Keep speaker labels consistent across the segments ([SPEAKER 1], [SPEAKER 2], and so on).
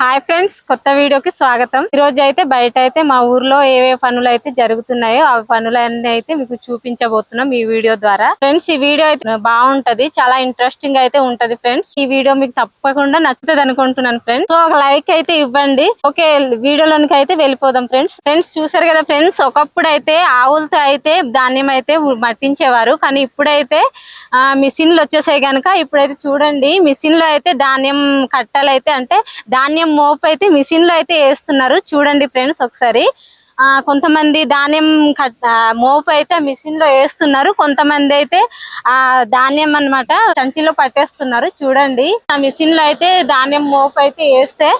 [SPEAKER 1] Hi friends కొత్త వీడియోకి స్వాగతం. ఈ రోజు అయితే బయట అయితే మా ఊర్లో ఏవే పనులు అయితే జరుగుతున్నాయో ఆ పనులన్నీ అయితే మీకు చూపించబోతున్నాం ఈ వీడియో ద్వారా. ఫ్రెండ్స్ ఈ వీడియో అయితే బాగుంటది చాలా ఇంట్రెస్టింగ్ అయితే ఉంటది ఫ్రెండ్స్. ఈ వీడియో మీకు తప్పకుండా నచ్చుతుంది అనుకుంటున్నాను ఫ్రెండ్స్. సో ఒక లైక్ అయితే ఇవ్వండి. ఓకే వీడియోలోనికి అయితే వెళ్ళిపోదాం ఫ్రెండ్స్. ఫ్రెండ్స్ చూసారు కదా ఫ్రెండ్స్ ఒకప్పుడు అయితే ఆవులతో అయితే ధాన్యం అయితే మట్టించేవారు. కానీ ఇప్పుడైతే ఆ, మిషన్లు వచ్చేసాయి కనుక ఇప్పుడైతే చూడండి మిషన్లో అయితే ధాన్యం కట్టలు అయితే అంటే ధాన్యం మోపు అయితే మిషన్లో అయితే వేస్తున్నారు. చూడండి ఫ్రెండ్స్ ఒకసారి. ఆ కొంతమంది ధాన్యం మోపు అయితే మిషన్లో వేస్తున్నారు. కొంతమంది అయితే ఆ ధాన్యం అన్నమాట సంచిలో పట్టేస్తున్నారు. చూడండి. ఆ మిషన్లో అయితే ధాన్యం మోపు అయితే వేస్తే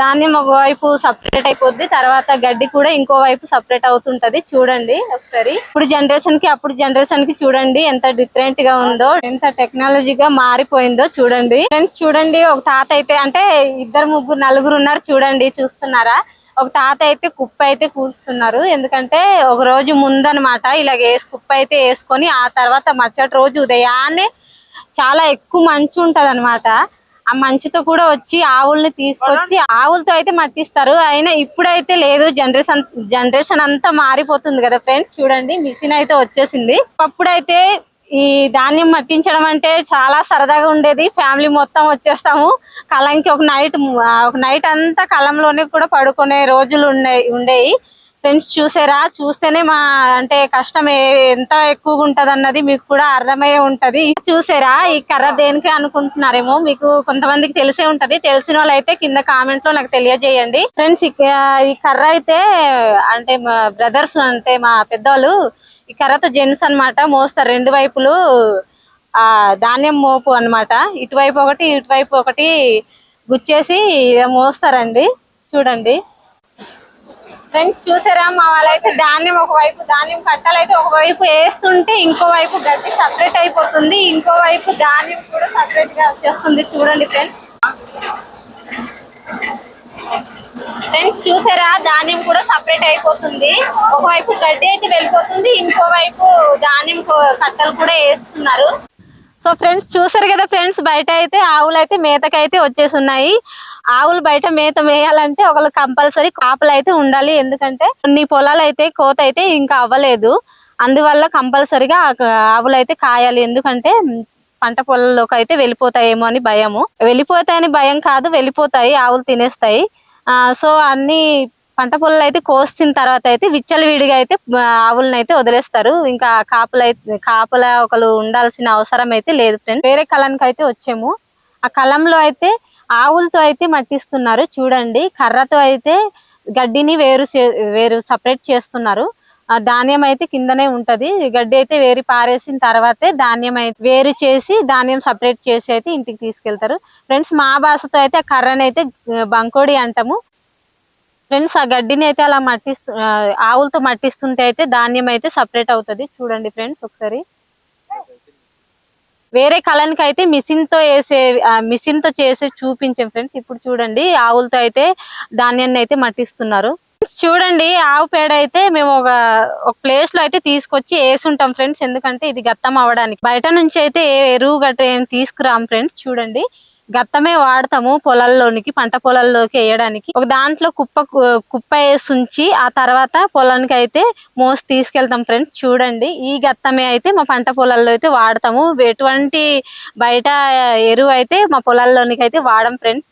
[SPEAKER 1] ధాన్యం ఒకవైపు సపరేట్ అయిపోద్ది. తర్వాత గడ్డి కూడా ఇంకో వైపు సపరేట్ అవుతుంటది. చూడండి ఒకసారి. ఇప్పుడు జనరేషన్కి అప్పుడు జనరేషన్కి చూడండి ఎంత డిఫరెంట్గా ఉందో ఎంత టెక్నాలజీ గా మారిపోయిందో చూడండి. ఫ్రెండ్స్ చూడండి ఒక తాత అయితే అంటే ఇద్దరు ముగ్గురు నలుగురు ఉన్నారు చూడండి చూస్తున్నారా? ఒక తాత అయితే కుప్ప అయితే కూర్చున్నారు ఎందుకంటే ఒక రోజు ముందనమాట ఇలా వేసి కుప్ప అయితే వేసుకొని ఆ తర్వాత మరుసటి రోజు ఉదయాన్నే చాలా ఎక్కువ మంచు ఉంటదన్నమాట ఆ మంచుతో కూడా వచ్చి ఆవుల్ని తీసుకొచ్చి ఆవులతో అయితే మట్టిస్తారు. అయినా ఇప్పుడైతే లేదు. జనరేషన్ జనరేషన్ అంతా మారిపోతుంది కదా ఫ్రెండ్స్? చూడండి మిషన్ అయితే వచ్చేసింది. అప్పుడైతే ఈ ధాన్యం మట్టించడం అంటే చాలా సరదాగా ఉండేది. ఫ్యామిలీ మొత్తం వచ్చేస్తాము. కలంకి ఒక నైట్ ఒక నైట్ అంతా కలంలోనే కూడా పడుకునే రోజులు ఉండే ఉండేవి ఫ్రెండ్స్ చూసారా? చూస్తేనే మా అంటే కష్టం ఎంత ఎక్కువగా ఉంటది అన్నది మీకు కూడా అర్థమయ్యే ఉంటది. చూసారా? ఈ కర్ర దేనికి అనుకుంటున్నారేమో మీకు కొంతమందికి తెలిసే ఉంటది. తెలిసిన వాళ్ళు కింద కామెంట్లో నాకు తెలియజేయండి. ఫ్రెండ్స్ ఈ కర్ర అయితే అంటే మా బ్రదర్స్ అంటే మా పెద్దవాళ్ళు ఈ కర్రతో జెంట్స్ అన్నమాట మోస్తారు రెండు వైపులు. ఆ ధాన్యం మోపు అన్నమాట. ఇటువైపు ఒకటి ఇటువైపు ఒకటి గుచ్చేసి మోస్తారండి. చూడండి. ఫ్రెండ్స్ చూసారా? మా వాళ్ళైతే ధాన్యం ఒకవైపు ధాన్యం కట్టాలైతే ఒకవైపు వేస్తుంటే ఇంకో వైపు గడ్డి సపరేట్ అయిపోతుంది. ఇంకో వైపు ధాన్యం కూడా సపరేట్గా వచ్చేస్తుంది. చూడండి ఫ్రెండ్స్ ఫ్రెండ్స్ చూసారా? ధాన్యం కూడా సపరేట్ అయిపోతుంది. ఒకవైపు గడ్డి అయితే వెళ్ళిపోతుంది. ఇంకో వైపు ధాన్యం కట్టలు కూడా వేస్తున్నారు. సో ఫ్రెండ్స్ చూసారు కదా ఫ్రెండ్స్ బయట అయితే ఆవులు అయితే మేతకైతే వచ్చేసి ఉన్నాయి ఆవులు బయట మేత మేయాలంటే ఒకళ్ళు కంపల్సరీ కాపలు అయితే ఉండాలి. ఎందుకంటే కొన్ని పొలాలు అయితే కోత అయితే ఇంకా అవ్వలేదు. అందువల్ల కంపల్సరీగా ఆవులు అయితే కాయాలి. ఎందుకంటే పంట పొలంలోకి అయితే వెళ్ళిపోతాయేమో అని భయము. వెళ్ళిపోతాయని భయం కాదు వెళ్ళిపోతాయి ఆవులు తినేస్తాయి. ఆ, సో అన్ని పంట పొలాలు అయితే కోసిన తర్వాత అయితే విచ్చల విడిగా అయితే ఆవులను అయితే వదిలేస్తారు. ఇంకా కాపులు అయితే కాపుల ఒకరు ఉండాల్సిన అవసరం అయితే లేదు ఫ్రెండ్ వేరే కళానికి అయితే వచ్చాము. ఆ కలంలో అయితే ఆవులతో అయితే మట్టిస్తున్నారు. చూడండి కర్రతో అయితే గడ్డిని వేరు చే- వేరు సపరేట్ చేస్తున్నారు. ఆ ధాన్యం అయితే కిందనే ఉంటది. గడ్డి అయితే వేరు పారేసిన తర్వాతే ధాన్యం అయితే వేరు చేసి ధాన్యం సపరేట్ చేసి అయితే ఇంటికి తీసుకెళ్తారు. ఫ్రెండ్స్ మా భాషతో అయితే ఆ అయితే బంకోడి అంటాము. ఫ్రెండ్స్ ఆ గడ్డిని అయితే అలా మట్టిస్తు ఆవులతో మట్టిస్తుంటే అయితే ధాన్యం అయితే సపరేట్ అవుతుంది. చూడండి ఫ్రెండ్స్ ఒకసారి. వేరే కళానికి అయితే మిషన్తో వేసే మిషన్తో చూపించాం ఫ్రెండ్స్. ఇప్పుడు చూడండి ఆవులతో అయితే ధాన్యాన్ని అయితే మట్టిస్తున్నారు చూడండి ఆవు పేడ అయితే మేము ఒక ఒక ప్లేస్లో అయితే తీసుకొచ్చి వేసి ఉంటాం ఫ్రెండ్స్. ఎందుకంటే ఇది గత్తం అవ్వడానికి బయట నుంచి అయితే ఏ ఎరువు గట్ట ఏం తీసుకురాం ఫ్రెండ్స్ చూడండి. గత్తమే వాడతాము పొలాల్లోనికి పంట పొలాల్లోకి వేయడానికి. ఒక దాంట్లో కుప్ప కుప్ప వేసి ఉంచి ఆ తర్వాత పొలానికి అయితే మోసి తీసుకెళ్తాం ఫ్రెండ్స్ చూడండి ఈ గత్తమే అయితే మా పంట పొలాల్లో అయితే వాడతాము. ఎటువంటి బయట ఎరువు అయితే మా పొలాల్లోనికి అయితే వాడం ఫ్రెండ్స్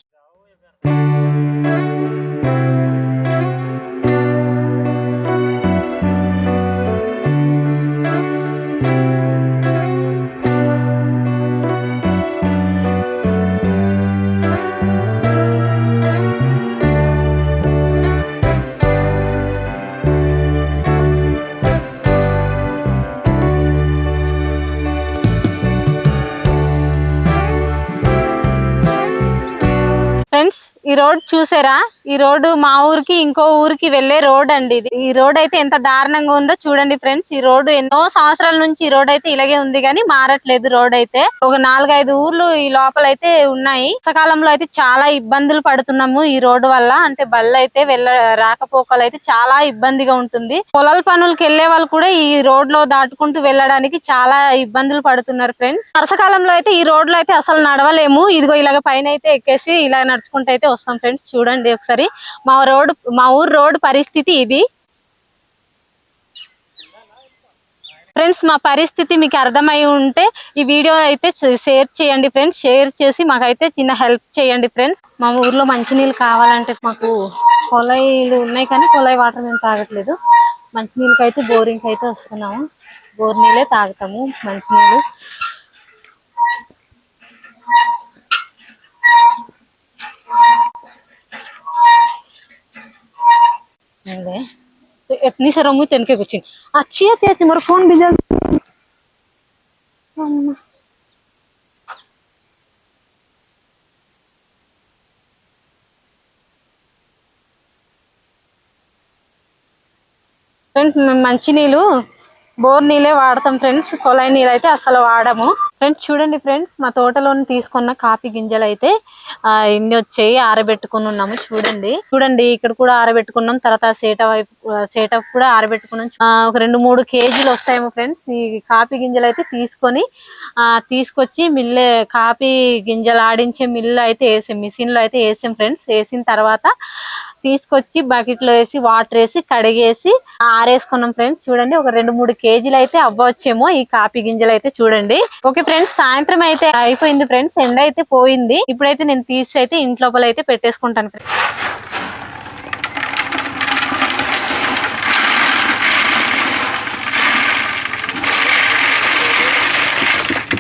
[SPEAKER 1] ఈ రోడ్ చూసారా? ఈ రోడ్డు మా ఊరికి ఇంకో ఊరికి వెళ్ళే రోడ్ అండి ఇది. ఈ రోడ్ అయితే ఎంత దారుణంగా ఉందో చూడండి ఫ్రెండ్స్. ఈ రోడ్డు ఎన్నో సంవత్సరాల నుంచి ఈ రోడ్ అయితే ఇలాగే ఉంది కానీ మారట్లేదు రోడ్ అయితే. ఒక నాలుగైదు ఊర్లు ఈ లోపల అయితే ఉన్నాయి. వర్షాకాలంలో అయితే చాలా ఇబ్బందులు పడుతున్నాము ఈ రోడ్డు వల్ల. అంటే బళ్ళు అయితే వెళ్ళ రాకపోకలు అయితే చాలా ఇబ్బందిగా ఉంటుంది. పొలాల పనులకు వెళ్ళే వాళ్ళు కూడా ఈ రోడ్లో దాటుకుంటూ వెళ్ళడానికి చాలా ఇబ్బందులు పడుతున్నారు ఫ్రెండ్స్. వర్షాకాలంలో అయితే ఈ రోడ్లో అయితే అసలు నడవలేము. ఇదిగో ఇలాగ పైన అయితే ఎక్కేసి ఇలా నడుచుకుంటూ అయితే వస్తాం ఫ్రెండ్స్ చూడండి ఒకసారి. మా రోడ్ మా ఊరు రోడ్ పరిస్థితి ఇది. ఫ్రెండ్స్ మా పరిస్థితి మీకు అర్థమై ఉంటే ఈ వీడియో అయితే షేర్ చేయండి ఫ్రెండ్స్. షేర్ చేసి మాకైతే చిన్న హెల్ప్ చేయండి ఫ్రెండ్స్. మా ఊర్లో మంచినీళ్ళు కావాలంటే మాకు కొలాయిలు ఉన్నాయి కానీ కొలాయి వాటర్ మేము తాగట్లేదు. మంచినీళ్ళకి అయితే బోరింగ్కి అయితే వస్తున్నాము. బోర్ నీళ్ళే తాగుతాము మంచినీళ్ళు. इतनी सारा मुंह तनके कुछ अच्छी है तेरे मेरा फोन भी जल अम्मा। ఫ్రెండ్స్ మేము మంచి నీళ్ళు బోర్ నీళ్ళే వాడతాం ఫ్రెండ్స్ కొలాయి నీళ్ళు అయితే అసలు వాడము ఫ్రెండ్స్ చూడండి ఫ్రెండ్స్ మా తోటలోని తీసుకున్న కాఫీ గింజలు అయితే ఇన్ని వచ్చాయి ఆరబెట్టుకుని ఉన్నాము చూడండి. చూడండి ఇక్కడ కూడా ఆరబెట్టుకున్నాం తర్వాత సేట వైపు సేట కూడా ఆరబెట్టుకున్నాం. ఒక రెండు మూడు కేజీలు వస్తాయేమో ఫ్రెండ్స్ ఈ కాఫీ గింజలు అయితే తీసుకొని తీసుకొచ్చి మిల్లు కాఫీ గింజలు ఆడించే మిల్లు అయితే వేసాం మిషన్లో అయితే వేసాం ఫ్రెండ్స్ వేసిన తర్వాత తీసుకొచ్చి బకెట్లో వేసి వాటర్ వేసి కడిగేసి ఆరేసుకున్నాం ఫ్రెండ్స్. చూడండి ఒక రెండు మూడు కేజీలు అయితే అవ్వచ్చేమో ఈ కాఫీ గింజలు అయితే చూడండి. ఓకే ఫ్రెండ్స్ సాయంత్రం అయితే అయిపోయింది ఫ్రెండ్స్ ఎండ అయితే పోయింది. ఇప్పుడైతే నేను తీసి అయితే ఇంట్లోపల అయితే పెట్టేసుకుంటాను ఫ్రెండ్స్.